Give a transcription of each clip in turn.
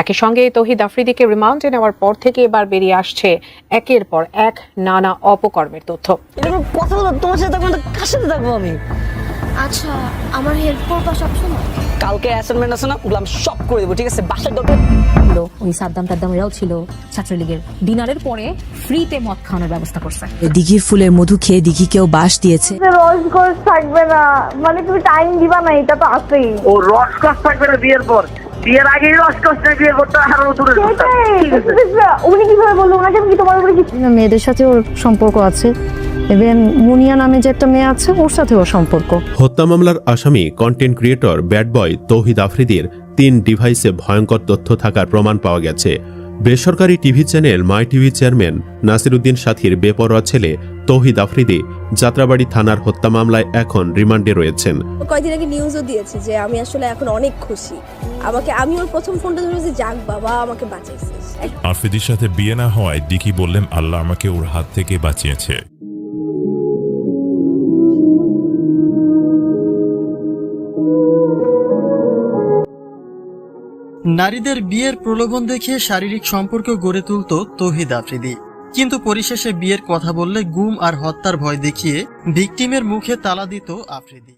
একই সঙ্গে তহিদ আফ্রিদিকে রিমান্ডে নেওয়ার পর থেকে এবার বেরিয়ে আসছে একের পর এক নানা অপকর্মের তথ্য। এরকম কথা বলো তোমার সাথে থাকব কার সাথে থাকব আমি? আচ্ছা আমার হেল্প করবা সবসময় কালকে অ্যাসাইনমেন্ট আছে না ওগুলো আমি সব করে দেবো ঠিক আছে? বাসার দরকার ছিল ওই সাদ্দাম টাদ্দাম এরাও ছিল ছাত্রলীগের। ডিনারের পরে ফ্রিতে মদ খাওয়ানোর ব্যবস্থা করছে। দিঘির ফুলের মধু খেয়ে দিঘিকেও বাস দিয়েছে। রসগোস থাকবে না। মানে তুমি টাইম দিবা না এটা তো আছেই। ও রসকস থাকবে না বিয়ের পর। বিয়ের আগে বিয়ের পর আরও দূরে উনি কীভাবে বলল? ওনাকে কি তোমার উপরে মেয়েদের সাথে ওর সম্পর্ক আছে। এবং মুনিয়া নামে যে একটা মেয়ে আছে ওর সাথেও সম্পর্ক। হত্যা মামলার আসামি content creator bad boy Tawhid আফ্রিদির তিন ডিভাইসে ভয়ঙ্কর তথ্য থাকার প্রমাণ পাওয়া গেছে। বেসরকারি TV channel my TV chairman Nasiruddin সাথীর বেপরোয়া ছেলে তৌহিদ আফ্রিদি যাত্রাবাড়ি থানার হত্যা মামলায় এখন রিমান্ডে রয়েছেন। কয়েকদিন আগে নিউজও দিয়েছে যে আমি আসলে এখন অনেক খুশি। আমাকে আমি ওর প্রথম ফোনটা ধরেছি যাক বাবা আমাকে বাঁচাইছিস আফ্রিদির সাথে বিয়ে না হওয়ায় ডিকি বললেন আল্লাহ আমাকে ওর হাত থেকে বাঁচিয়েছে। নারীদের বিয়ের প্রলোভন দেখিয়ে শারীরিক সম্পর্ক গড়ে তুলত তহিদ আফ্রিদি। কিন্তু পরিশেষে বিয়ের কথা বললে গুম আর হত্যার ভয় দেখিয়ে ভিকটিমের মুখে তালা দিত আফ্রিদি।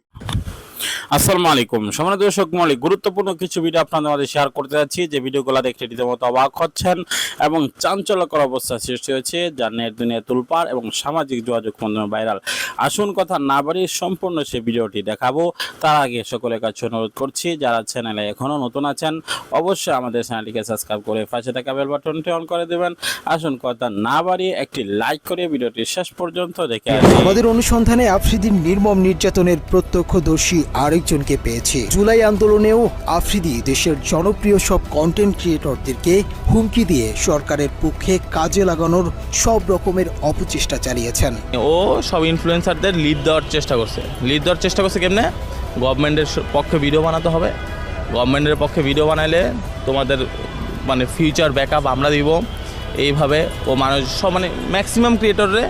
আসসালামু আলাইকুম। সম্মানিত দর্শক মৌলিক গুরুত্বপূর্ণ কিছু ভিডিও আপনাদের মধ্যে শেয়ার করতে যাচ্ছি। যে ভিডিওগুলো দেখতে রীতিমতো অবাক হচ্ছেন এবং চাঞ্চল্যকর অবস্থা সৃষ্টি হয়েছে, যা নেট দুনিয়া তুলপার এবং সামাজিক যোগাযোগ মাধ্যমে ভাইরাল আসুন কথা না বাড়িয়ে সম্পূর্ণ সেই ভিডিওটি দেখাবো। তার আগে সকলের কাছে অনুরোধ করছি, যারা চ্যানেলে এখনও নতুন আছেন, অবশ্যই আমাদের চ্যানেলটিকে সাবস্ক্রাইব করে পাশে থাকা বেল বাটনটি অন করে দেবেন। আসুন কথা না বাড়িয়ে একটি লাইক করে ভিডিওটি শেষ পর্যন্ত দেখে আমাদের অনুসন্ধানে আফ্রিদির নির্মম নির্যাতনের প্রত্যক্ষদর্শী আরেকজনকে পেয়েছে। জুলাই আন্দোলনেও আফ্রিদি দেশের জনপ্রিয় সব কন্টেন্ট ক্রিয়েটরদেরকে হুমকি দিয়ে সরকারের পক্ষে কাজে লাগানোর সব রকমের অপচেষ্টা চালিয়েছেন। ও সব ইনফ্লুয়েন্সারদের লিড দেওয়ার চেষ্টা করছে। লিড দেওয়ার চেষ্টা করছে কেমনে? গভর্নমেন্টের পক্ষে ভিডিও বানাতে হবে। গভর্নমেন্টের পক্ষে ভিডিও বানাইলে তোমাদের মানে ফিউচার ব্যাকআপ আমরা দিব। এইভাবে ও মানুষ, সব মানে ম্যাক্সিমাম ক্রিয়েটররে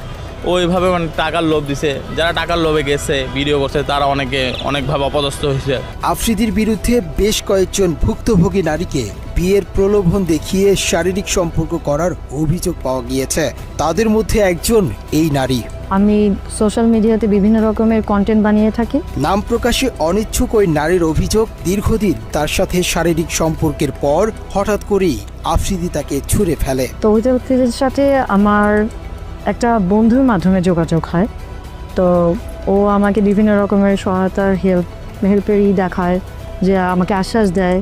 ও এইভাবে মানে টাকার লোভ দিছে। যারা টাকার লোভে গেছে ভিডিও করছে তারা অনেকে অনেকভাবে অপদস্থ হয়েছে। আফ্রিদির বিরুদ্ধে বেশ কয়েকজন ভুক্তভোগী নারীকে বিয়ের প্রলোভন দেখিয়ে শারীরিক সম্পর্ক করার অভিযোগ পাওয়া গিয়েছে। তাদের মধ্যে একজন এই নারী। আমি সোশ্যাল মিডিয়াতে বিভিন্ন রকমের কন্টেন্ট বানিয়ে থাকি। নাম প্রকাশে অনিচ্ছুক ওই নারীর অভিযোগ দীর্ঘদিন তার সাথে শারীরিক সম্পর্কের পর হঠাৎ করেই আফ্রিদি তাকে ছুঁড়ে ফেলে। তৌহিদ আফ্রিদির সাথে আমার একটা বন্ধুর মাধ্যমে যোগাযোগ হয়। তো ও আমাকে বিভিন্ন রকমের সহায়তার হেল্প হেল্পেরই দেখায় যে আমাকে আশ্বাস দেয়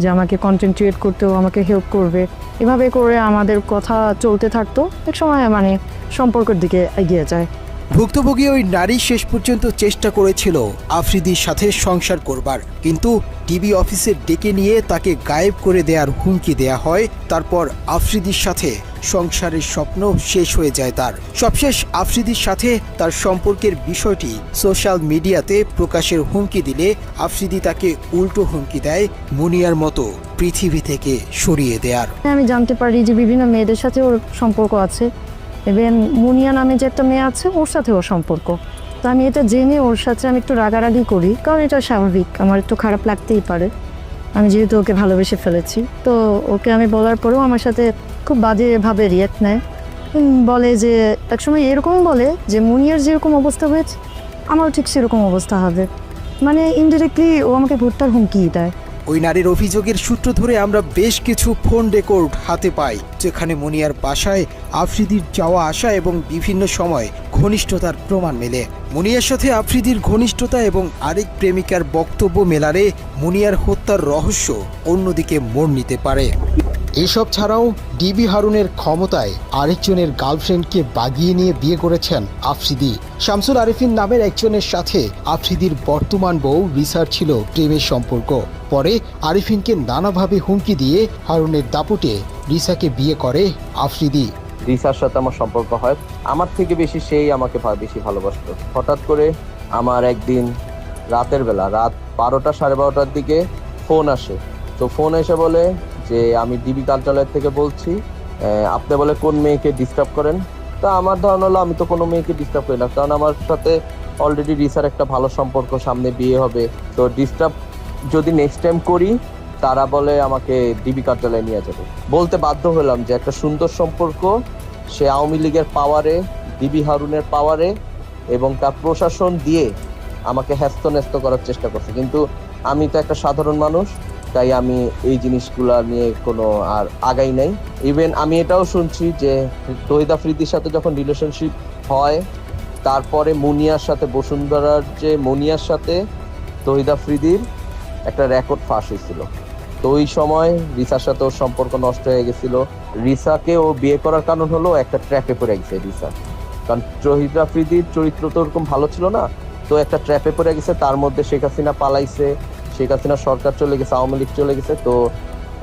যে আমাকে কন্টেন্ট ক্রিয়েট করতেও আমাকে হেল্প করবে। এভাবে করে আমাদের কথা চলতে থাকতো। এক সময় মানে সম্পর্কের দিকে এগিয়ে যায়। ভুক্তভোগী ওই নারী শেষ পর্যন্ত চেষ্টা করেছিল আফ্রিদির সাথে সংসার করবার। কিন্তু টিভি অফিসে ডেকে নিয়ে তাকে গায়েব করে দেওয়ার হুমকি দেয়া হয়, তারপর আফ্রিদির সাথে সংসারের স্বপ্ন শেষ হয়ে যায় তার। সবশেষ আফ্রিদির সাথে তার সম্পর্কের বিষয়টি সোশ্যাল মিডিয়াতে প্রকাশের হুমকি দিলে আফ্রিদি তাকে উল্টো হুমকি দেয় মুনিয়ার মতো পৃথিবী থেকে সরিয়ে দেয়ার। আমি জানতে পারি যে বিভিন্ন মেয়েদের সাথে ওর সম্পর্ক আছে। ইভেন মুনিয়া নামে যে একটা মেয়ে আছে, ওর সাথে ওর সম্পর্ক। তো আমি এটা জেনে ওর সাথে আমি একটু রাগারাগি করি, কারণ এটা স্বাভাবিক। আমার একটু খারাপ লাগতেই পারে। আমি যেহেতু ওকে ভালোবেসে ফেলেছি, তো ওকে আমি বলার পরেও আমার সাথে খুব বাজেভাবে রিয়াক্ট নেয়। বলে যে, একসময় এরকম বলে যে, মুনিয়ার যেরকম অবস্থা হয়েছে, আমারও ঠিক সেরকম অবস্থা হবে। মানে ইনডিরেক্টলি ও আমাকে ভোটটার হুমকি দেয়। ওই নারীর অভিযোগের সূত্র ধরে আমরা বেশ কিছু ফোন রেকর্ড হাতে পাই। যেখানে মনিয়ার বাসায় আফ্রিদির যাওয়া আসা এবং বিভিন্ন সময় ঘনিষ্ঠতার প্রমাণ মেলে। মুনিয়ার সাথে আফ্রিদির ঘনিষ্ঠতা এবং আরেক প্রেমিকার বক্তব্য মেলারে মুনিয়ার হত্যার রহস্য অন্যদিকে মোড় নিতে পারে। এসব ছাড়াও ডিবি হারুনের ক্ষমতায় আরেকজনের গার্লফ্রেন্ডকে বাগিয়ে নিয়ে বিয়ে করেছেন আফ্রিদি। শামসুল আরিফিন নামের একজনের সাথে আফ্রিদির বর্তমান বউ রিসার ছিল প্রেমের সম্পর্ক। পরে আরিফিনকে নানাভাবে হুমকি দিয়ে হারুনের দাপটে রিসাকে বিয়ে করে আফ্রিদি। রিসার সাথে আমার সম্পর্ক হয়। আমার থেকে বেশি সেই আমাকে বেশি ভালোবাসতো। হঠাৎ করে আমার একদিন রাতের বেলা, রাত বারোটা সাড়ে বারোটার দিকে ফোন আসে। তো ফোন এসে বলে যে, আমি ডিবি কার্যালয় থেকে বলছি আপনি বলে কোন মেয়েকে ডিস্টার্ব করেন? তা আমার ধারণা হলো, আমি তো কোনো মেয়েকে ডিস্টার্ব করি না। কারণ আমার সাথে অলরেডি রিসার একটা ভালো সম্পর্ক, সামনে বিয়ে হবে। তো ডিস্টার্ব যদি নেক্সট টাইম করি তারা বলে আমাকে ডিবি কার্যালয়ে নিয়ে যাবে। বলতে বাধ্য হলাম যে একটা সুন্দর সম্পর্ক, সে আওয়ামী লীগের পাওয়ারে, ডিবি হারুনের পাওয়ারে এবং তার প্রশাসন দিয়ে আমাকে হ্যস্ত ন্যস্ত করার চেষ্টা করছে। কিন্তু আমি তো একটা সাধারণ মানুষ, তাই আমি এই জিনিসগুলা নিয়ে কোনো আর আগাই নাই। ইভেন আমি এটাও শুনছি যে তহিদ আফ্রিদির সাথে যখন রিলেশনশিপ হয়, তারপরে মুনিয়ার সাথে, বসুন্ধরার যে মুনিয়ার সাথে তহিদ আফ্রিদির একটা রেকর্ড ফাঁস হয়েছিল। তো ওই সময় রিসার সাথে ওর সম্পর্ক নষ্ট হয়ে গেছিল। রিসাকে ও বিয়ে করার কারণ হলো একটা ট্র্যাপে পড়ে গেছে রিসা। কারণ তহিদ আফ্রিদির চরিত্র তো ওরকম ভালো ছিল না, তো একটা ট্র্যাপে পড়ে গেছে, তার মধ্যে শেখ হাসিনা পালাইছে, শেখ হাসিনা সরকার চলে গেছে, আওয়ামী লীগ চলে গেছে, তো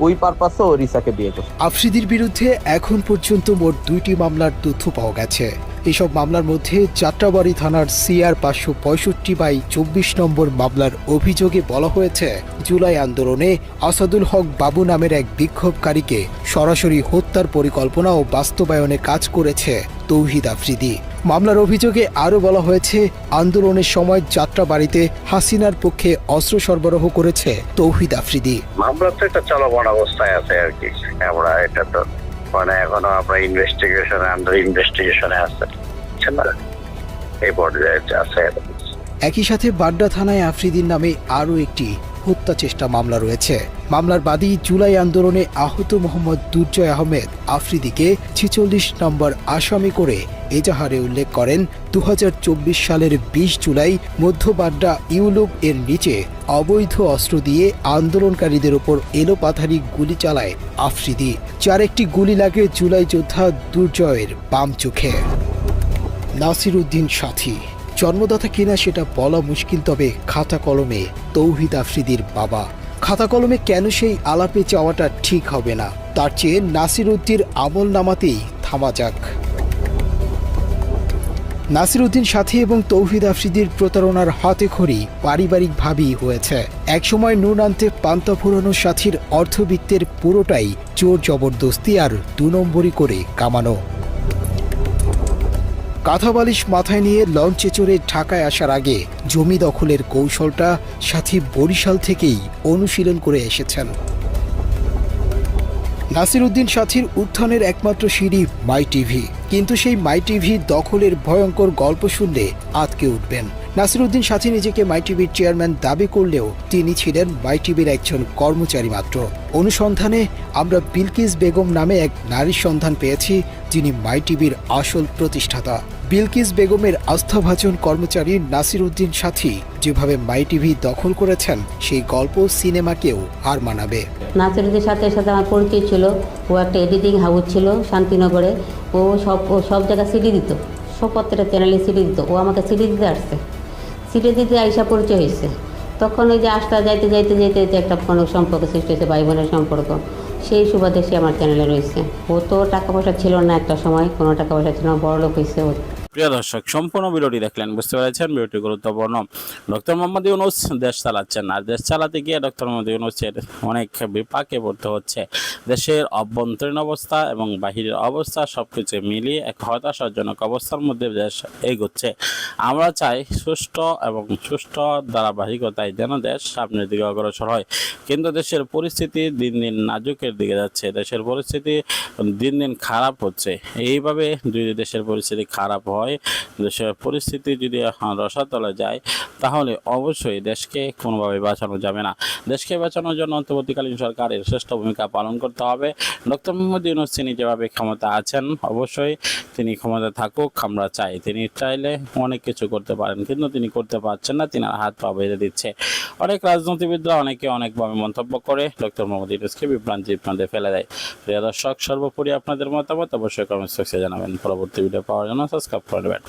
ওই পারপাসেও রিসাকে বিয়ে করছে। আফ্রিদির বিরুদ্ধে এখন পর্যন্ত মোট দুইটি মামলার তথ্য পাওয়া গেছে। এসব মামলার মধ্যে যাত্রাবাড়ি থানার সিআর পাঁচশো পঁয়ষট্টি বাই চব্বিশ নম্বর মামলার অভিযোগে বলা হয়েছে, জুলাই আন্দোলনে আসাদুল হক বাবু নামের এক বিক্ষোভকারীকে সরাসরি হত্যার পরিকল্পনা ও বাস্তবায়নে কাজ করেছে তৌহিদ আফ্রিদি। মামলার অভিযোগে আরও বলা হয়েছে, আন্দোলনের সময় যাত্রাবাড়িতে হাসিনার পক্ষে অস্ত্র সরবরাহ করেছে তৌহিদ আফ্রিদি। মামলা তো একটা চলমান অবস্থায় আছে আর কি, আমরা এটা তো মানে এখনও আমরা ইনভেস্টিগেশন আন্ডার ইনভেস্টিগেশনে আছে। এই পর্যায়ে আছে। একই সাথে বাড্ডা থানায় আফ্রিদিন নামে আরও একটি হত্যা চেষ্টা মামলা রয়েছে। মামলার বাদী জুলাই আন্দোলনে আহত মোহাম্মদ দুর্জয় আহমেদ আফ্রিদিকে ছেচল্লিশ নম্বর আসামি করে এজাহারে উল্লেখ করেন দু হাজার চব্বিশ সালের বিশ জুলাই মধ্য বাড্ডা ইউলুপ এর নিচে অবৈধ অস্ত্র দিয়ে আন্দোলনকারীদের ওপর এলোপাথারি গুলি চালায় আফ্রিদি, যার একটি গুলি লাগে জুলাই যোদ্ধা দুর্জয়ের বাম চোখে। নাসির উদ্দিন সাথী, জন্মদাতা কিনা সেটা বলা মুশকিল, তবে খাতা কলমে তৌহিদ আফ্রিদির বাবা। খাতা কলমে কেন সেই আলাপে চাওয়াটা ঠিক হবে না? তার চেয়ে নাসির উদ্দিন আমল নামাতেই থামা যাক। নাসির উদ্দিন সাথী এবং তৌহিদ আফ্রিদির প্রতারণার হাতে খড়ি পারিবারিকভাবেই হয়েছে। একসময় নুন আনতে পান্তা ফুরানো সাথীর অর্থবিত্তের পুরোটাই চোর জবরদস্তি আর দু নম্বরই করে কামানো। কাঁথা বালিশ মাথায় নিয়ে লঞ্চে চড়ে ঢাকায় আসার আগে জমি দখলের কৌশলটা সাথী বরিশাল থেকেই অনুশীলন করে এসেছেন। নাসির উদ্দিন সাথীর উত্থানের একমাত্র সিঁড়ি মাই টিভি। কিন্তু সেই মাই টিভি দখলের ভয়ঙ্কর গল্প শুনলে আতকে উঠবেন। নাসিরুদ্দিন সাথী নিজেকে মাই টিভির চেয়ারম্যান দাবি করলেও তিনি ছিলেন মাই টিভির একজন কর্মচারী মাত্র। অনুসন্ধানে আমরা বিলকিস বেগম নামে এক নারীর সন্ধান পেয়েছি, যিনি মাই টিভির আসল প্রতিষ্ঠাতা। বিলকিস বেগমের আস্থাভাজন কর্মচারী নাসির উদ্দিন সাথী যেভাবে মাই টিভি দখল করেছেন, সেই গল্প সিনেমাকেও হার মানাবে। নাসিরুদ্দিন সাথে সাথে আমার পরিচয় ছিল। ও একটা এডিটিং হাউস ছিল শান্তিনগরে। ও সব ও সব জায়গায় সিডি দিত। সব চ্যানেলে সিডি দিত। ও আমাকে সিডি দিতে আসছে। সিডি দিতে আইসা পরিচয় হয়েছে। তখন ওই যে আসতে যাইতে যাইতে যাইতে একটা কোনো সম্পর্ক সৃষ্টি হয়েছে, ভাই বোনের সম্পর্ক। সেই সুবাদে সে আমার চ্যানেলে রয়েছে। ও তো টাকা পয়সা ছিল না একটা সময়, কোনো টাকা পয়সা ছিল না, বড়লোক হয়েছে প্রিয় দর্শক, সম্পূর্ণ ভিডিওটি দেখলেন, বুঝতে পেরেছেন? ভিডিওটি গুরুত্বপূর্ণ। ডক্টর মোহাম্মদ ইউনুস দেশ চালাচ্ছেন আর দেশ চালাতে গিয়ে ডক্টর মোহাম্মদ ইউনুসের অনেক বিপাকে পড়তে হচ্ছে। দেশের অভ্যন্তরীণ অবস্থা এবং বাহিরের অবস্থা সব কিছু মিলিয়ে এক হতাশাজনক অবস্থার মধ্যে দেশ এগোচ্ছে। আমরা চাই সুষ্ঠু এবং সুষ্ঠু ধারাবাহিকতায় যেন দেশ সামনের দিকে অগ্রসর হয়। কিন্তু দেশের পরিস্থিতি দিন দিন নাজুকের দিকে যাচ্ছে। দেশের পরিস্থিতি দিন দিন খারাপ হচ্ছে। এইভাবে যদি দেশের পরিস্থিতি খারাপ হয় দেশের পরিস্থিতি যদি এখন রসাতলে যায়, তাহলে অবশ্যই দেশকে কোনোভাবে বাঁচানো যাবে না। দেশকে বাঁচানোর জন্য অন্তর্বর্তীকালীন সরকারের শ্রেষ্ঠ ভূমিকা পালন করতে হবে। ডক্টর মোহাম্মদ ইউনুস, তিনি যেভাবে ক্ষমতা আছেন, অবশ্যই তিনি ক্ষমতা থাকুক, আমরা চাই তিনি চাইলে অনেক কিছু করতে পারেন, কিন্তু তিনি করতে পারছেন না তিনি হাত পা বেঁধে দিচ্ছে। অনেক রাজনীতিবিদরা অনেকে অনেকভাবে মন্তব্য করে, ডক্টর মোহাম্মদ ইউনুসকে বিভ্রান্তি বিভ্রান্তি ফেলে দেয়। প্রিয় দর্শক, সর্বোপরি আপনাদের মতামত অবশ্যই কমেন্ট সেকশনে জানাবেন। পরবর্তী ভিডিও পাওয়ার জন্য সাবস্ক্রাইব করে নেবেন